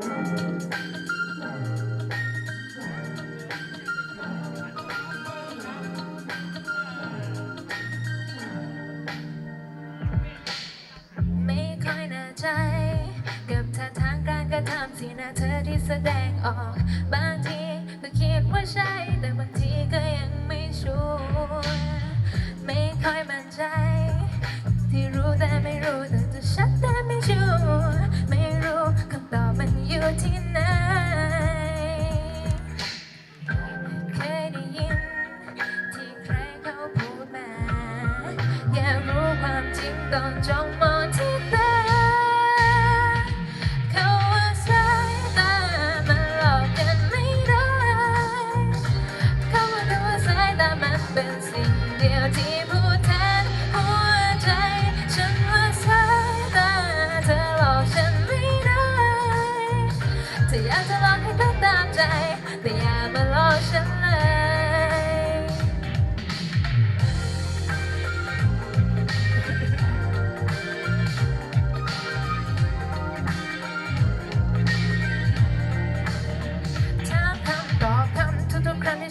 ไม่ค่อยแน่ใจ กับท่าทางการกระทำสีหน้าเธอที่แสดงออก ที่ไหน เคยได้ยินที่ใครเขาพูดมา อยากรู้ความจริงต้องจ้องมองที่ตาเขาว่าสายตามันหลอกกันไม่ได้ เขาว่ากันว่าสายตามันเป็นสิ่งเดียวที่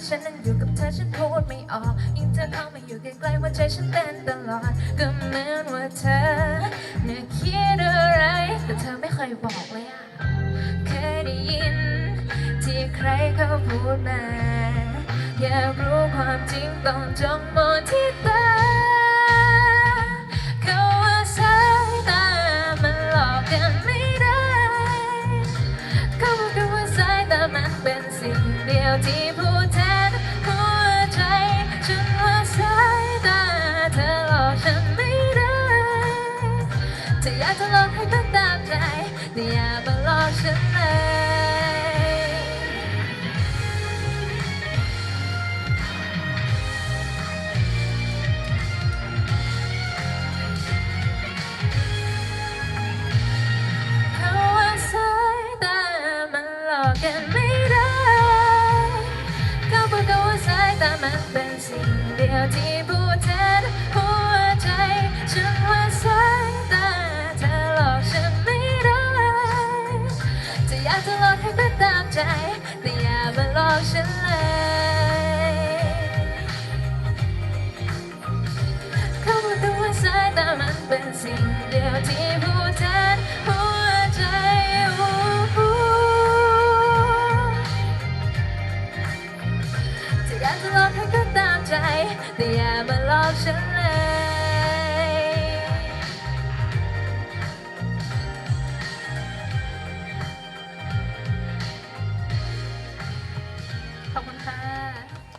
ฉันนั้นอยู่กับเธอฉันพูดไม่ออก ยิ่งเธอเข้ามาอยู่ใกล้ๆหัวใจฉันเต้นตลอด ก็เหมือนว่าเธอเนี่ยคิดอะไร แต่เธอไม่เคยบอกเลยอะเคยได้ยิน ที่ใครเขาพูดมา อยากรู้ความจริงต้องจ้องมองที่ตาเขาว่าสายตามันหลอกกันไม่ได้เขาบอกกันว่าสายตามันเป็นสิ่งเดียวที่ เธออยากจะหลอกให้เธอตามใจแต่อย่ามาหลอกฉันเลยเขาว่าสายตามันหลอกกันไม่ได้เขาบอกกันว่าสายตามันเป็นสิ่งเดียวที่พูดแทน อนให้มันตามใจ แต่อย่ามาหลอกฉันเลย เขาบอกตัวสายตามันเป็นสิ่งเดียวที่ผู้แทนหัวใจจะอยากจะหลอกให้ก็ตามใจ แต่อย่ามาหลอกฉันเลย